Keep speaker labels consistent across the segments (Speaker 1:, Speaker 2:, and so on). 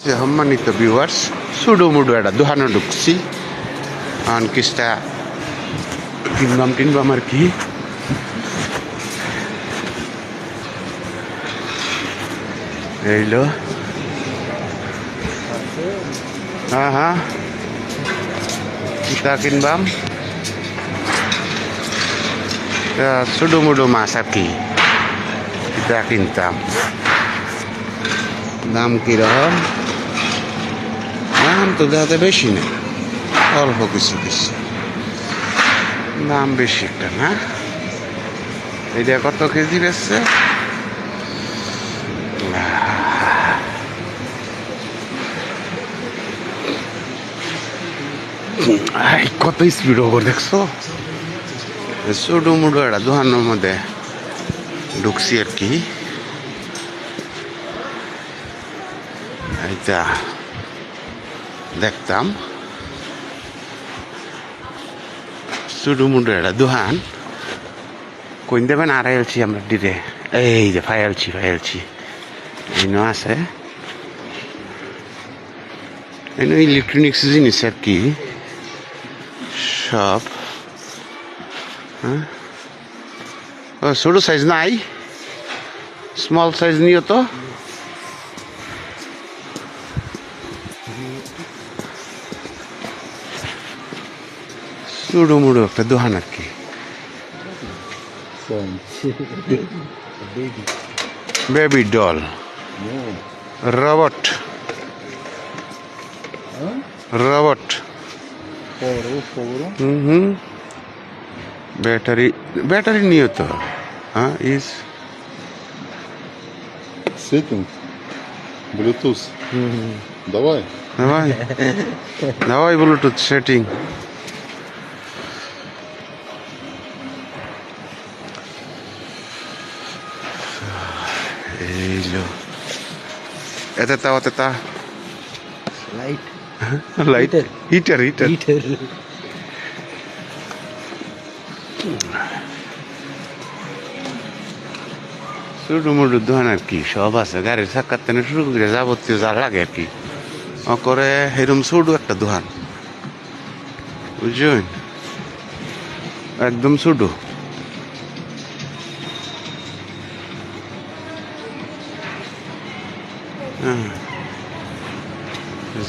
Speaker 1: যে সম্মানিত viewers Sudo মুডু একটা দোকানে ঢুকছি কারণ কিসটা কিনবাম টিনবাম আর কি এইলো হ্যাঁ হ্যাঁ কিতা কিনবাম সুডু মুডু মাছ আর কি কিতা কিনতাম দাম কীরকম দাম তো যাতে বেশি না, অল্প কিছু কিছু। দাম বেশি একটা না? এটা কত কেজি বেচছে? কত স্পিড ওভার দেখছ? ছোটো মুডো একটা দোকানের মধ্যে ঢুকছি আর কি। দেখতাম। ছোটো মুডো একটা দোকান কোন দেবেন আর এলছি আমরা ডিরে। এই যে ফাইলছি ফাইলছি এনো আছে। এনো ইলেকট্রনিক্স জিনিস আর কি। সব। হ্যাঁ? ও, ছোটো সাইজ নাই। স্মল সাইজ নিও তো। ছোটো মুড়ো একটা দোকান আর কি
Speaker 2: Baby.
Speaker 1: Baby doll
Speaker 2: No.
Speaker 1: Robot
Speaker 2: Huh?
Speaker 1: Robot
Speaker 2: Foro, foro.
Speaker 1: হুম হুম ব্যাটারি ব্যাটারি নিও তো হ্যাঁ ইস
Speaker 2: Setting. Bluetooth. Давай.
Speaker 1: давай давай Bluetooth setting এইলো এতে তা ওতে তা
Speaker 2: Light.
Speaker 1: Light heater heater
Speaker 2: Heater.
Speaker 1: ছোটো মোটো দোকান আর কি সব আছে। গাড়ির চাক্কার থেকে শুরু করে যাবতীয় যা লাগে আর কি। করে সেরম ছোটো একটা দোকান বুঝছেন? একদম ছোটো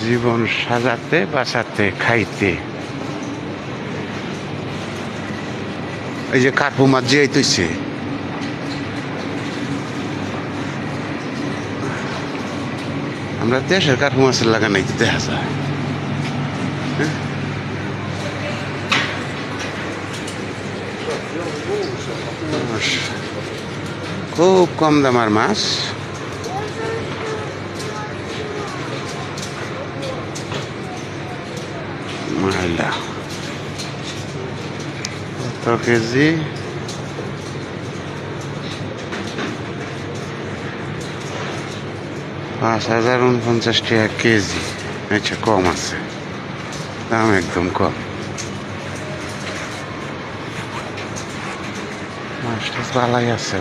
Speaker 1: জীবন সাজাতে, বাঁচাতে, খাইতে। এই যে কার্পুমার যে আইতেছে আমরা দেশের কার্পু মাছের লাগা নাই তো দেখা যায়। হ্যাঁ? খুব কম দামার মাছ। কেজি পাঁচ হাজার উনপঞ্চাশ টাকা কেজি আচ্ছা কম আছে দাম একদম কম মাছ আছে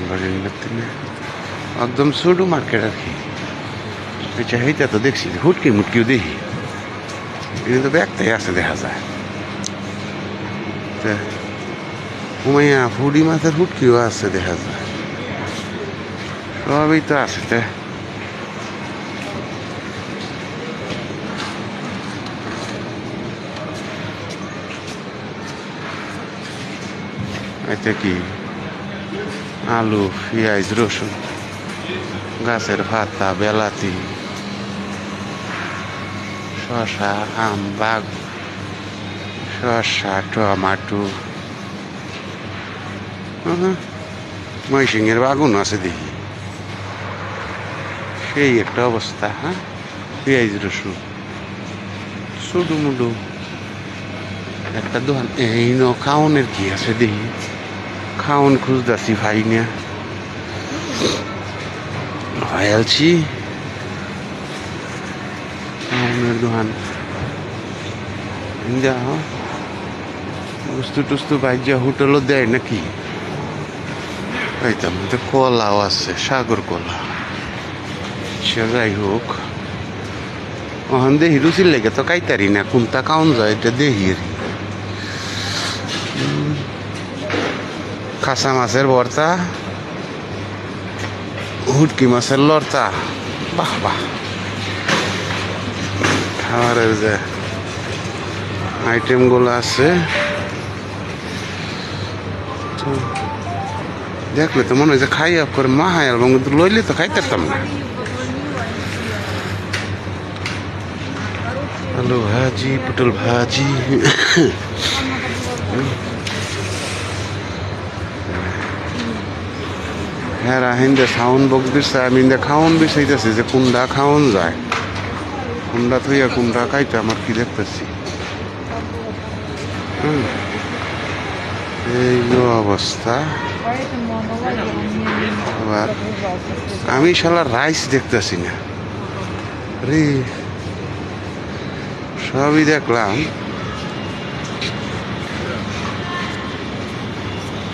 Speaker 1: একদম ছোটো মার্কেট আর আচ্ছা সেইটা তো দেখছি হুটকি মুটকিও দেখি কিন্তু ব্যাগটাই আছে দেখা যায় উমাইয়া ফুডি মাছের হুটকিও আছে দেখা যায় সবই তো আছে তা এটা কি আলু পেঁয়াজ রসুন গাছের পাতা বেলাতি শশা, আম বাগ শশা, টমাটো। ময়সিংয়ের বাগুন আছে দেখি। সেই একটা অবস্থা হ্যাঁ? পেঁয়াজ, রসুন শুধু মুডু একটা দোকান, এই ন, খাওনের কি আছে দেখি? খাওন খুঁজতেছি ভাই নিয়ে ভাইয়ালছি খাওনের দোকান যা বস্তু টুস্তু বাইজা হোটেলও দেয় নাকি? পাইতাম তো কলাও আছে সাগর কলা। সে যাই হোক। ওখান দেখি রুচির লেগে তো কাইতারি না কোনটা কাউন যায় এটা। উম, খাসা মাছের ভর্তা হুটকি মাছের লড়তা বাহ বাহ। খাবারের যে আইটেমগুলো আছে। দেখলে তো মনে হয় যে খাই আপ করে মা হাই এবং লইলে তো খাইতে পারতাম না। আলু ভাজি, পটল ভাজি। হ্যাঁ রাহিন্দে সাউন্ড বক্স দিচ্ছে আমি খাওন বিষাইতেছি যে কোনটা খাওন যায়। কুন্ডা থইয়া কুন্ডা খাইতে আমার কি দেখতেছি? এই অবস্থা। আবার আমি শালা রাইস দেখতেছি না। রে। সবই দেখলাম।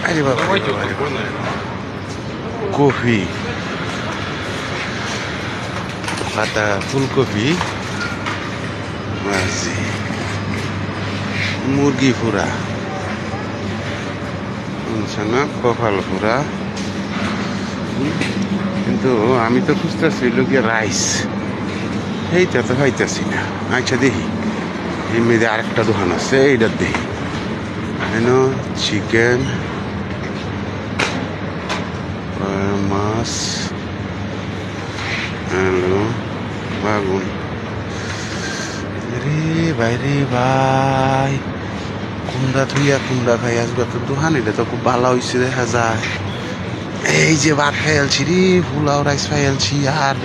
Speaker 1: আরে বাবা। কফি। পাতা ফুলকপি। ভাজি মুরগি ফুরা না কপাল ফুরা কিন্তু আমি তো খুঁজতেছি লোকে রাইস। এইটা তো পাইতেছি না। আচ্ছা দেখি। এই মেয়েদের আরেকটা দোকান আছে এইটার দেখি। হেন চিকেন। মাছ? হ্যালো, বাগুন। রে ভাই রে ভাই। কুন্ডা থুইয়া কুন্ডা খাই আসবে তো দোকান এটা তো খুব ভালো হয়েছে দেখা যায়। এই যে ভাত খাইয়ালছি রে, পোলাও, রাইস খাইয়ালছি আর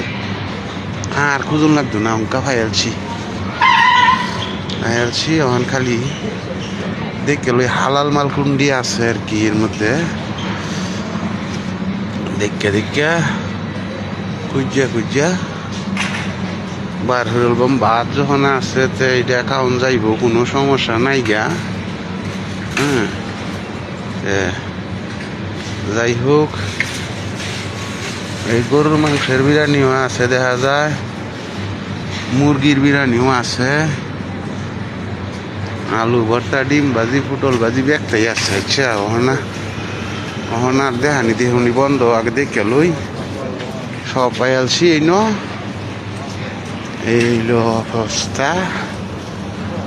Speaker 1: আর খুঁজুন লাগতো না, অঙ্কা খাইয়ালছি খাইয়ালছি এখন খালি দেখে লই হালাল মাল কুন্ডি আছে আর কি এর মধ্যে। দেখে দেখে। খুঁজা খুঁজা বার বলবাম ভাত যখন আছে তো এটা খাওয়ান যাইব, কোনো সমস্যা নাই গা। হ্যাঁ। যাই হোক, এই গরুর মাংসের বিরিয়ানিও আছে, দেখা যায়। মুরগির বিরিয়ানিও আছে। আলু ভর্তা, ডিম ভাজি, পটল ভাজি, একটাই আছে আচ্ছা ওহনা ওহনা দেহানি দেহুনি বন্ধ, আগে দেখে লই। সব পাইয়ালছি, এই ন। এইলো অবস্থা।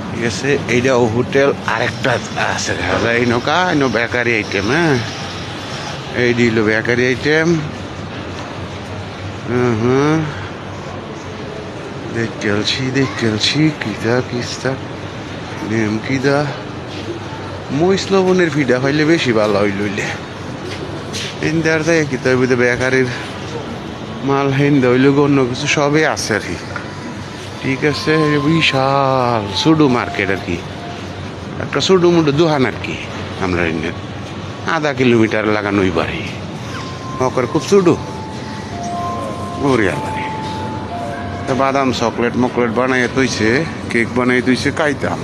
Speaker 1: ঠিক আছে এইটা হোটেল আরেকটা আছে এই নৌকা এই বেকারি আইটেম হ্যাঁ? এই দিল বেকারি আইটেম হুম দেখ গেলছি দেখ গেলছি কিদা কিস্তা নেম কিদা মহিষ লবণের ফিডা হইলে বেশি ভালো হইল হইলে। ইন্দার দেয় কি তার ভিতরে বেকারির মাল হিন্দা হইলে অন্য কিছু সবই আছে আর কি। ঠিক আছে বিশাল সুডু মার্কেট আর কি। একটা সুডু মুডু দোহান আর কি, আমরা আধা কিলোমিটার লাগানোই বাড়ি। মকর খুব সুডু। বরিয়া বাড়ি। বাদাম চকলেট মকলেট বানাই তৈছে কেক বানাই তুইছে কাইতাম।